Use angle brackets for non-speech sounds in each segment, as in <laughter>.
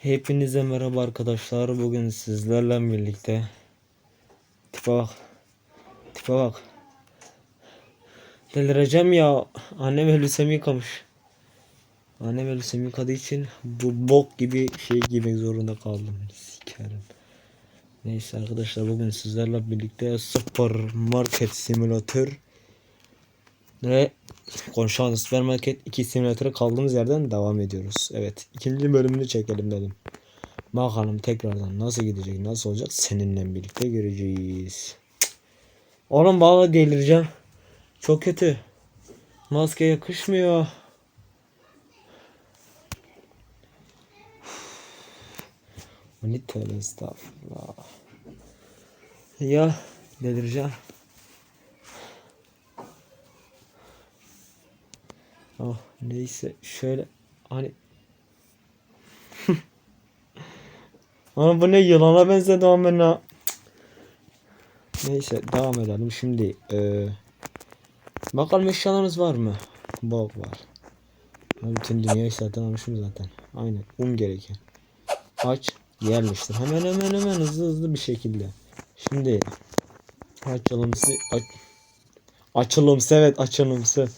Hepinize merhaba arkadaşlar. Bugün sizlerle birlikte tipe bak. Tipe bak. Delireceğim ya. Annem elbisemi yıkamış. Annem elbisemi yıkadığı için bu bok gibi şey giymek zorunda kaldım. Sikerim. Neyse arkadaşlar bugün sizlerle birlikte Supermarket Simülatör ve konuşan Supermarket 2 simülatöre kaldığımız yerden devam ediyoruz. Evet ikinci bölümünü çekelim dedim. Bakalım tekrardan nasıl gidecek nasıl olacak seninle birlikte göreceğiz. Oğlum bağla delireceğim. Çok kötü. Maske yakışmıyor. Ne tövbe estağfurullah. Ya delireceğim. Oh neyse şöyle hani <laughs> Ama bu ne yılana benzedi ama ben ha. Neyse devam edelim şimdi. Ee, bakalım eşyalarımız var mı? Bok var. Bütün dünyayı zaten almışım zaten. Aynen. Um gereken. Aç. Yerleştir. Hemen hemen hemen hızlı hızlı bir şekilde. Şimdi açılımsı aç, açılımsı evet açılımsı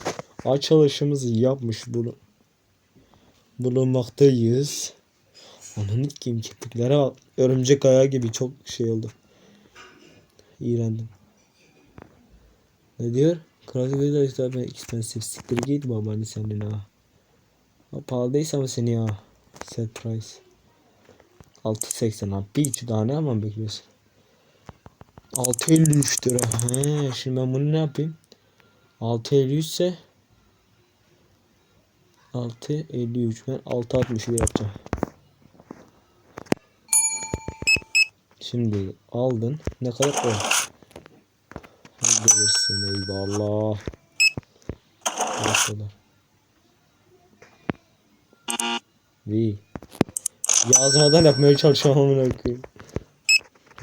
açılışımızı yapmış bunu bulunmaktayız. Ananı kim kirpiklere bak. Örümcek ayağı gibi çok şey oldu. İğrendim. Ne diyor? Kral gözler işte ben expensive siktir git babanı senin ha. Ha pahalıysa mı seni ya? Set price. 6.80 abi. Bir iki daha ne ama bekliyorsun? 6.53 lira. He, şimdi ben bunu ne yapayım? 6.53 ise 6.53 ben 6.61 yapacağım. Şimdi aldın. Ne kadar koy? Gelirsin eyvallah. Kadar? Vi. Yazmadan yapmaya çalışıyorum amına koyayım.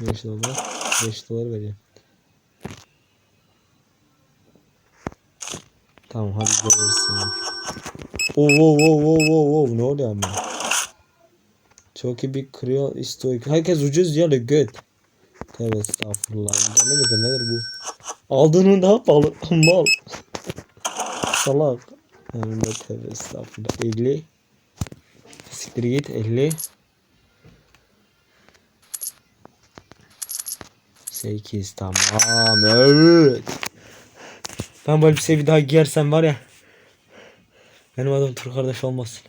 5 dolar. 5 dolar vereyim. Tamam hadi gelirsin. Oo oo oo oo oo oo ne oluyor ama? Çok iyi bir kırıyor istoik. Herkes ucuz ya göt. Tövbe estağfurullah. Ne midir nedir bu? Aldığını daha pahalı. <laughs> Mal. Salak. De tövbe estağfurullah. 50. Siktir git 50. 8 tamam evet. Ben elbiseyi bir daha giyersem var ya. Benim adım Tur kardeş olmasın.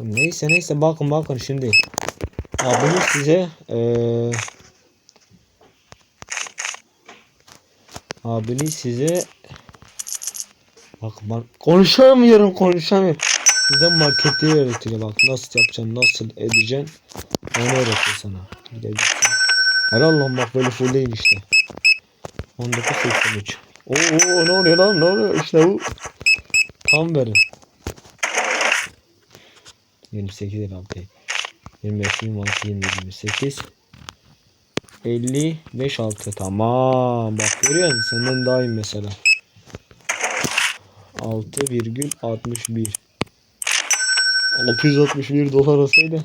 Neyse neyse bakın bakın şimdi. Ya bunu size eee Abini size Bak ben konuşamıyorum konuşamıyorum. Size marketi öğretiyor bak nasıl yapacaksın nasıl edeceksin onu öğretiyor sana. Gidebilirsin. Helal lan bak böyle full işte. 19.83 Oo oo, ne oluyor lan? Ne oluyor? İşte bu. Tam verin. 28 lira abi. 25, 26, 27, 28. 55 6 tamam. Bak görüyor musun? Senden daha iyi mesela. 6,61 661 dolar olsaydı.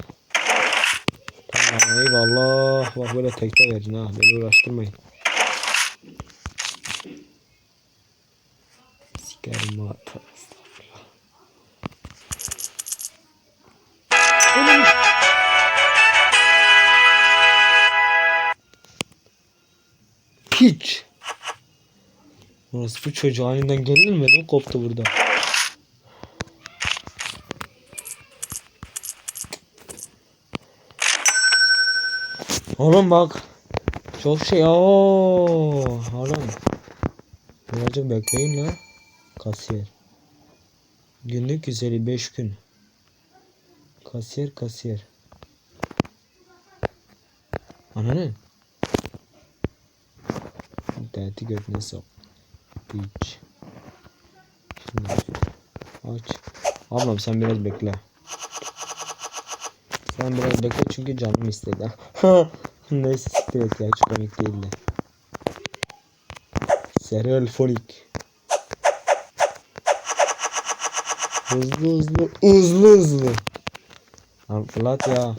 Tamam eyvallah. Bak böyle tekte verin ha. Beni uğraştırmayın Oğlum, Piç. Orası bu çocuğu aniden gerilmedi mi koptu burada. Oğlum bak. Çok şey ooo. Oğlum. Birazcık bekleyin la. Kasiyer. Günlük 155 gün. Kasiyer kasiyer. Ananı. İnterneti götüne sok. Piç. Şimdi aç. Ablam sen biraz bekle. Sen biraz bekle çünkü canım istedi. <laughs> Neyse siktir et ya çok komik değildi. Serial folik. Hızlı hızlı hızlı hızlı. Lan fırlat ya.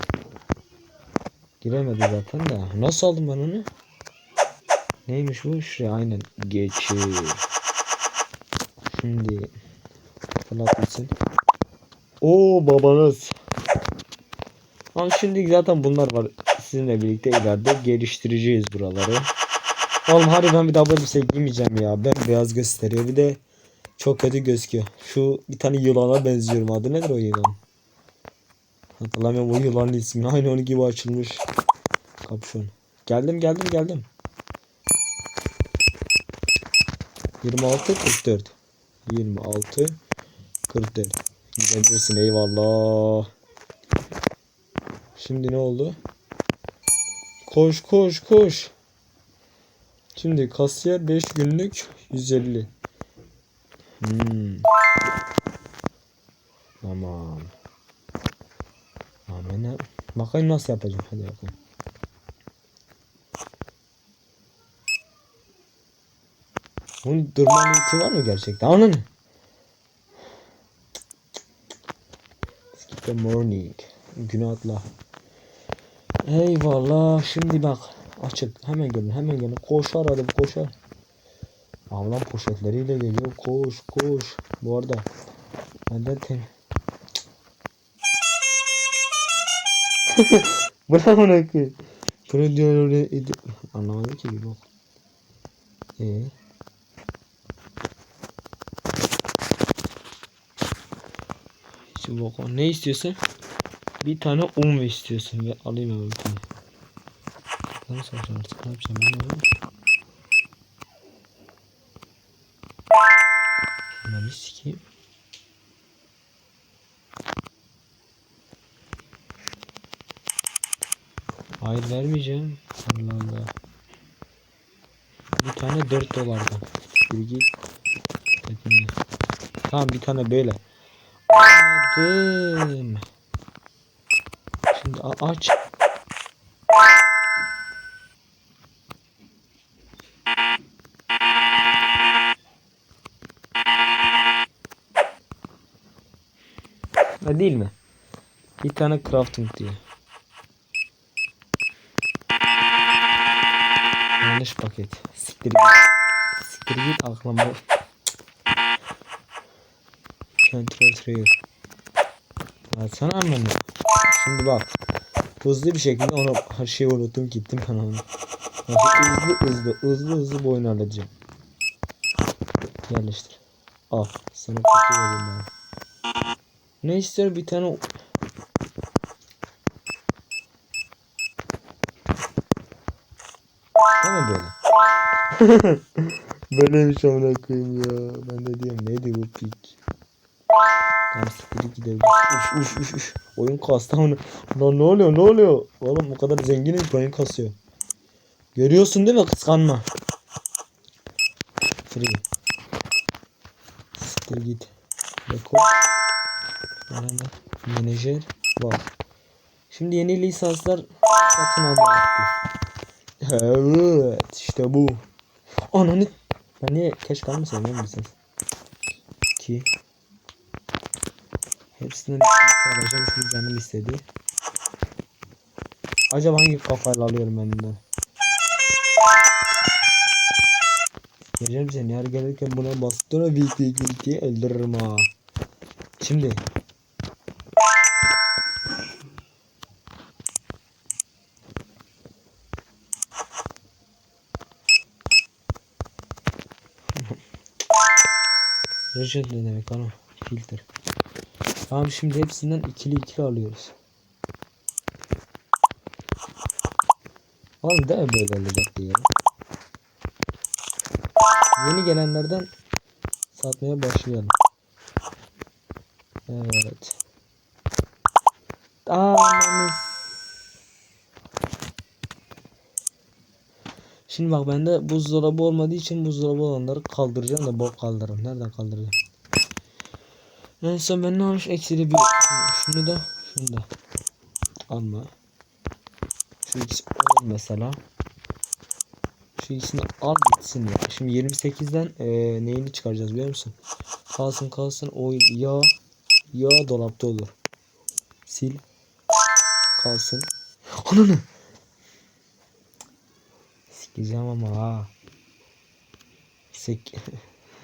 Giremedi zaten de. Nasıl aldım ben onu? Neymiş bu? Şuraya aynen. Geçir. Şimdi fırlat gitsin. Oo babanız. Ama şimdi zaten bunlar var. Sizinle birlikte ileride geliştireceğiz buraları. Oğlum hadi ben bir daha böyle bir şey giymeyeceğim ya. Ben beyaz gösteriyor. Bir de çok kötü gözüküyor. Şu bir tane yılana benziyorum. Adı nedir o yılan? Hatırlamıyorum o yılanın ismini. <laughs> Aynı onun gibi açılmış. Kapşon. Geldim geldim geldim. 26 44. 26 44. Gidebilirsin eyvallah. Şimdi ne oldu? Koş koş koş. Şimdi kasiyer 5 günlük 150. Hmm. Tamam. Tamam ne? Bakayım nasıl yapacağım. Hadi bakalım. Bunun durma limiti var mı gerçekten? Ananı. Skip the morning. Günü atla. Eyvallah. Şimdi bak. Açık. Hemen gelin. Hemen gelin. Koşar hadi koşar. Ablam poşetleriyle geliyor. Koş koş. Bu arada. Benden tem... Bravo Nakı. Bunu diyor edip... Anlamadım ki bir bak. Ee? Şimdi bakalım ne istiyorsun? Bir tane un istiyorsun. Ve alayım hemen bir tane. Nasıl artık ne yapacağım bilmiyorum. Bir sikeyim. Hayır vermeyeceğim. Allah Allah. Bir tane 4 dolardan. Bir git. Hepini. Tamam bir tane böyle. Anladım. Şimdi aç. Ha değil mi? Bir tane crafting diyor. Yanlış paket. Siktir git. Siktir git aklıma. Control trail. Ya sana anlamı. Şimdi bak. Hızlı bir şekilde onu her şeyi unuttum gittim onu. Hızlı hızlı hızlı hızlı bu oyunu halledeceğim. Yerleştir. Al. Sana kutu vereyim ben. Ne ister bir tane mi böyle? <laughs> Böyleymiş amına koyayım ya. Ben de diyorum neydi bu pik? Tamam siktir gidelim. Uş uş uş uş. Oyun kastı amına. Lan ne oluyor ne oluyor? Oğlum bu kadar zenginim oyun kasıyor. Görüyorsun değil mi kıskanma. Free. Siktir git. Rekor. Menajer. Var. Şimdi yeni lisanslar satın alma vakti. Evet işte bu. Ananı. Ben niye keş lan lisans? 2 Hepsinden bir alacağım çünkü canım istedi. Acaba hangi kafayla alıyorum ben de? Geleceğim seni her gelirken buna bastıra viti viti öldürürüm ha. Şimdi. Reject ne demek ana? Filter. Tamam şimdi hepsinden ikili ikili alıyoruz. Değil mi böyle olacaktı ya? Yeni gelenlerden satmaya başlayalım. Evet. Amanız. Şimdi bak bende buzdolabı olmadığı için buzdolabı olanları kaldıracağım da bok kaldırırım. Nereden kaldıracağım? Son ben ne almış? Eksili bir. Şunu da. Şunu da. Alma. Şu ikisi al mesela. Şu ikisini al gitsin ya. Şimdi 28'den e, neyini çıkaracağız biliyor musun? Kalsın kalsın o yağ ya dolapta olur. Sil. Kalsın. Ananı. Sikeceğim ama ha. Sik.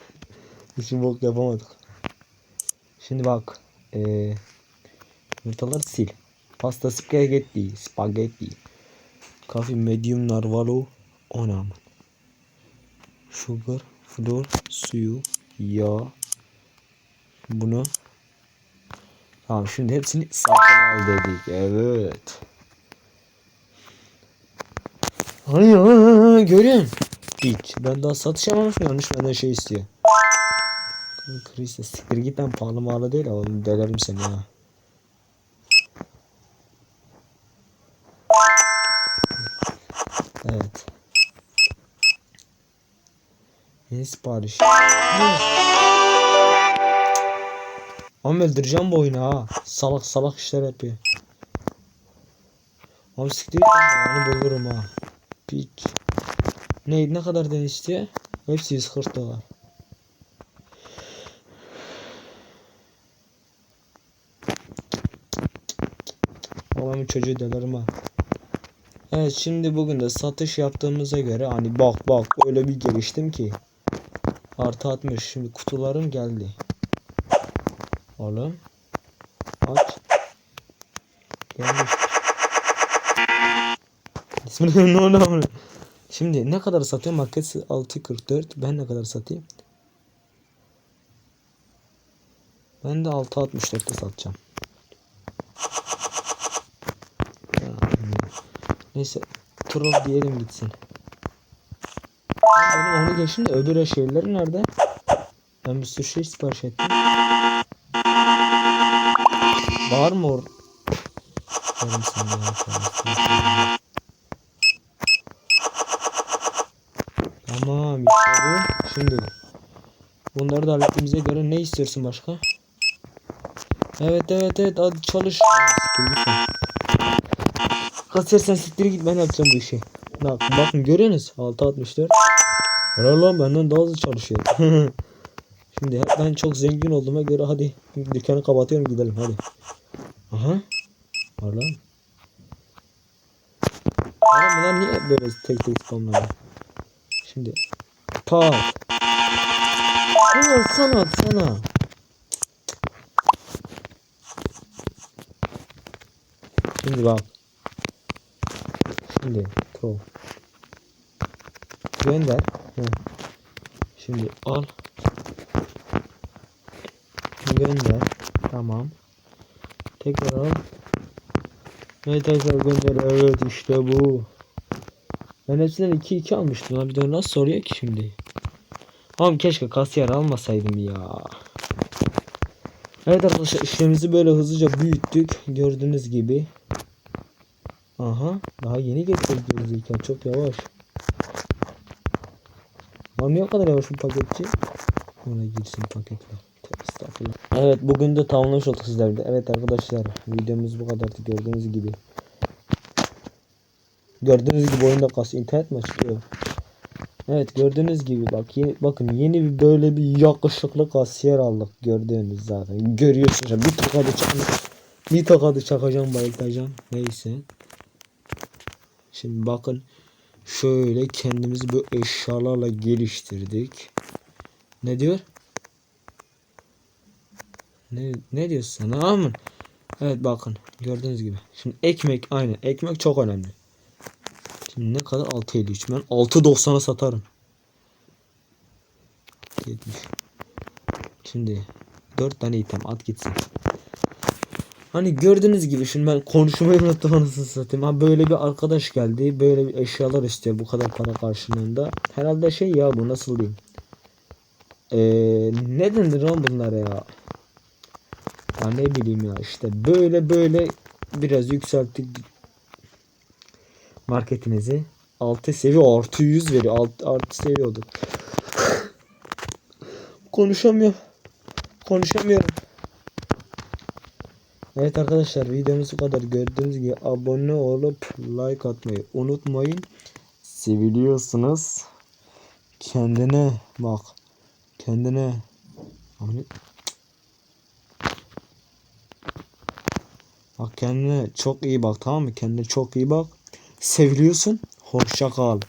<laughs> Hiç bok yapamadık. Şimdi bak. Eee yumurtaları sil. Pasta spagetti. Spagetti. Coffee medium narvalo. Ona Sugar, flor, suyu, yağ. Bunu. Tamam şimdi hepsini satın al dedik. Evet. Ay musun? Hiç. Ben daha satış yapmamışım yanlış benden şey istiyor. Krista siktir git lan pahalı mahalı değil oğlum delerim seni ya. Evet. Yeni sipariş. Ama öldüreceğim bu oyunu ha. Salak salak işler yapıyor. Abi siktir onu bulurum ha. Piç. Ne ne kadar den istiyor? Hepsi 140 dolar. Babamın çocuğu delerim ha. Evet şimdi bugün de satış yaptığımıza göre hani bak bak öyle bir geliştim ki. Artı 60 şimdi kutularım geldi. Oğlum. Aç. Gelmiş. <laughs> Ne oldu? Şimdi ne kadar satıyor? Market 6.44. Ben ne kadar satayım? Ben de 6.64'te satacağım. Ya, Neyse. Troll diyelim gitsin. Benim onu geçin de öbür şeyleri nerede? Ben bir sürü şey sipariş ettim. Var mı or? Verim sana ya, sana. Tamam işte bu. Şimdi bunları da hallettiğimize göre ne istiyorsun başka? Evet evet evet hadi çalış. Kasiyer sen siktir git ben yapacağım bu işi. Bak, bakın görüyorsunuz 664. Helal lan benden daha hızlı çalışıyor. <laughs> Şimdi ben çok zengin olduğuma göre hadi dükkanı kapatıyorum gidelim hadi. Aha. Var lan. Bunlar niye böyle tek tek spamladı? Şimdi pat. Sana sana sana. Şimdi bak. Şimdi pro. Gönder. Heh. Şimdi al. Gönder. Tamam. Tekrar al. Ve tekrar gönder. Evet işte bu. Ben hepsinden 2 2 almıştım. Bir de nasıl soruyor ki şimdi? Oğlum keşke kasiyer almasaydım ya. Evet arkadaşlar işlemimizi böyle hızlıca büyüttük. Gördüğünüz gibi. Aha. Daha yeni getirdik gerizekalı. Çok yavaş. Lan niye o kadar yavaş bu paketçi? Ona girsin paketler. Estağfurullah. Evet bugün de tamamlamış olduk sizlerle. Evet arkadaşlar videomuz bu kadardı gördüğünüz gibi. Gördüğünüz gibi oyunda kas internet mi açılıyor? Evet gördüğünüz gibi bak yeni, bakın yeni bir böyle bir yakışıklı kasiyer aldık gördüğünüz zaten. Görüyorsunuz bir tokadı çak bir tokadı çakacağım bayıltacağım. Neyse. Şimdi bakın şöyle kendimizi bu eşyalarla geliştirdik. Ne diyor? Ne ne diyorsun sen? Aman. Evet bakın gördüğünüz gibi. Şimdi ekmek aynı ekmek çok önemli Şimdi ne kadar 6.53 ben 6.90'a satarım. 70. Şimdi 4 tane item at gitsin. Hani gördüğünüz gibi şimdi ben konuşmayı unuttum anasını satayım. Ha böyle bir arkadaş geldi. Böyle bir eşyalar istiyor bu kadar para karşılığında. Herhalde şey ya bu nasıl diyeyim. Ee, ne lan bunlara ya? Ya ne bileyim ya işte böyle böyle biraz yükselttik marketinizi 6 seviye artı 100 veriyor. Alt, artı seviye oldu. Konuşamıyorum. Konuşamıyorum. Evet arkadaşlar videomuz bu kadar. Gördüğünüz gibi abone olup like atmayı unutmayın. Seviliyorsunuz. Kendine bak. Kendine. Bak kendine çok iyi bak tamam mı? Kendine çok iyi bak. Seviliyorsun. Hoşça kal.